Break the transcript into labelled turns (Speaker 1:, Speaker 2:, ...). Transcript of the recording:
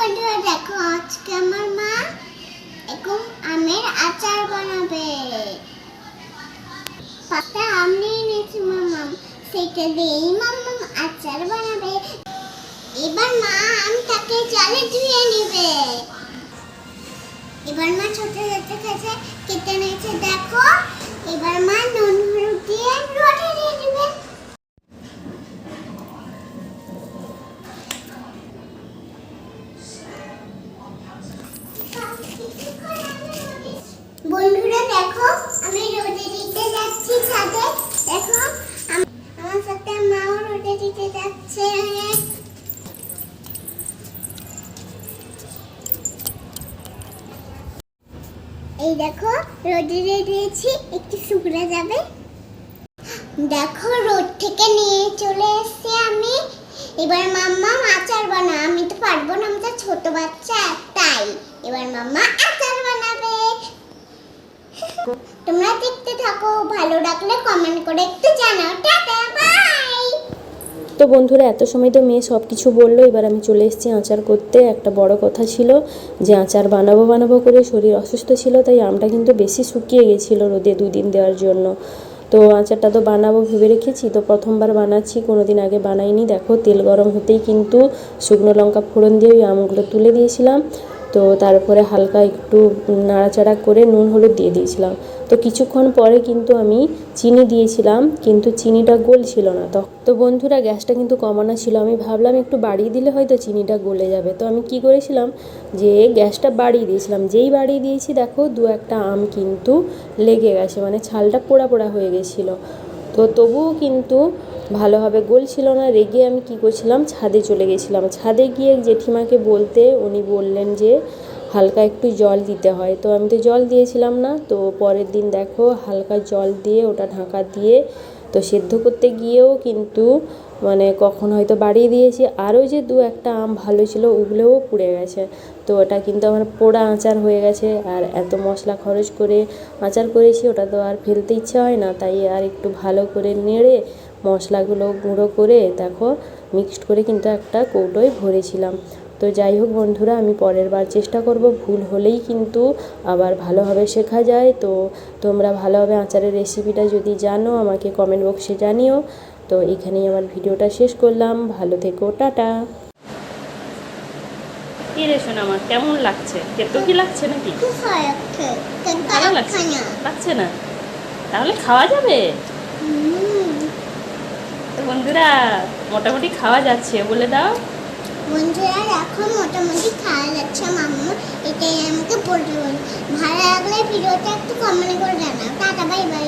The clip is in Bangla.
Speaker 1: বন্ধুরা, দেখো, আজকে আমার মা এরকম আমের আচার বানাবে। পাতা আম নিয়ে নিয়েছি, মামাম। সেটা দিয়েই মামাম আচার বানাবে। এবার মা আমটাকে জলে ধুয়ে নেবে। এবার মা ছোট ছোট খেছে কেটে নিয়েছে দেখো, এবার মা বন্ধুরা দেখো, আমি রোদে দিতে যাচ্ছি ছাদে। দেখো আমার সাথে মাও রোদে দিতে যাচ্ছে। এই দেখো, রোদে দিয়ে দিয়েছি, একটু শুকনো যাবে। দেখো, রোদ থেকে নিয়ে চলে এসেছি আমি। এবার মাম্মা আচার বানা আমি তো পারব না, আমি তো ছোট বাচ্চা তাই এবার মাম্মা আচার তোমরা দেখতে থাকো, ভালো লাগলে কমেন্ট করে একটু জানাও। টাটা বাই
Speaker 2: তো বন্ধুরা, এত সময় তো মেয়ে সব কিছু বলল, এবার আমি চলে এসেছি আচার করতে। একটা বড় কথা ছিল যে আচার বানাবো বানাবো করে শরীর অসুস্থ ছিল, তাই আমটা কিন্তু বেশি শুকিয়ে গেছিল রোদে দুদিন দেওয়ার জন্য। তো আচারটা তো বানাবো ভেবে রেখেছি, তো প্রথমবার বানাচ্ছি কোনো দিন আগে বানাইনি। দেখো, তেল গরম হতেই কিন্তু শুকনো লঙ্কা ফোড়ন দিয়ে ওই আমগুলো তুলে দিয়েছিলাম। তো তারপরে হালকা একটু নাড়াচাড়া করে নুন হলুদ দিয়ে দিয়েছিলাম। তো কিছুক্ষণ পরে কিন্তু আমি চিনি দিয়েছিলাম, কিন্তু চিনিটা গলছিল না। তো তো বন্ধুরা, গ্যাসটা কিন্তু কমানো ছিল। আমি ভাবলাম একটু বাড়িয়ে দিলে হয়তো চিনিটা গলে যাবে। তো আমি কি করেছিলাম যে গ্যাসটা বাড়িয়ে দিয়েছিলাম। যেই বাড়িয়ে দিয়েছি, দেখো দু একটা আম কিন্তু লেগে গেছে মানে ছালটা পোড়া পোড়া হয়ে গেছিল। তো তবুও কিন্তু ভালোভাবে গলছিল না, রেগে আমি কি করছিলাম? ছাদে চলে গেছিলাম। ছাদে গিয়ে জেঠিমাকে বলতে উনি বললেন যে, হালকা একটু জল দিতে হয়। তো আমি তো জল দিয়েছিলাম না, তো পরের দিন দেখো হালকা জল দিয়ে ওটা ঢাকা দিয়ে তো সেদ্ধ করতে গিয়েও কিন্তু মানে কখন হয়তো বাড়িয়ে দিয়েছি। আরও যে দু একটা আম ভালো ছিল, ওগুলোও পুড়ে গেছে। তো ওটা কিন্তু আমার পোড়া আচার হয়ে গেছে। আর এত মশলা খরচ করে আচার করেছি, ওটা তো আর ফেলতে ইচ্ছে হয় না। তাই আর একটু ভালো করে নেড়ে মশলাগুলো গুঁড়ো করে দেখো মিক্সড করে কিন্তু একটা কৌটোয় ভরেছিলাম। তো যাই হোক বন্ধুরা আমি পরের বার চেষ্টা করব। ভুল হলেই কিন্তু আবার ভালোভাবে শেখা যায়। তো তোমরা ভালোভাবে আচারের রেসিপিটা যদি জানো আমাকে কমেন্ট বক্সে জানিও। তো এখানেই আমার ভিডিওটা শেষ করলাম। ভালো থেকো টাটা। কি রে আমার কেমন লাগছে? তেতো কি লাগছে নাকি?
Speaker 1: ভালো লাগছে?
Speaker 2: লাগছে লাগছে না। তাহলে খাওয়া যাবে?
Speaker 1: হুম।
Speaker 2: তো বন্ধুরা, মোটামুটি খাওয়া যাচ্ছে, বলে দাও।
Speaker 1: বন্ধুরা এখন মোটামুটি খাওয়া যাচ্ছে, মাম্মু। এটাই আমাকে বলতে বল ভালো লাগলে ভিডিওটা একটু কমেন্ট করে জানাও। Tata bye bye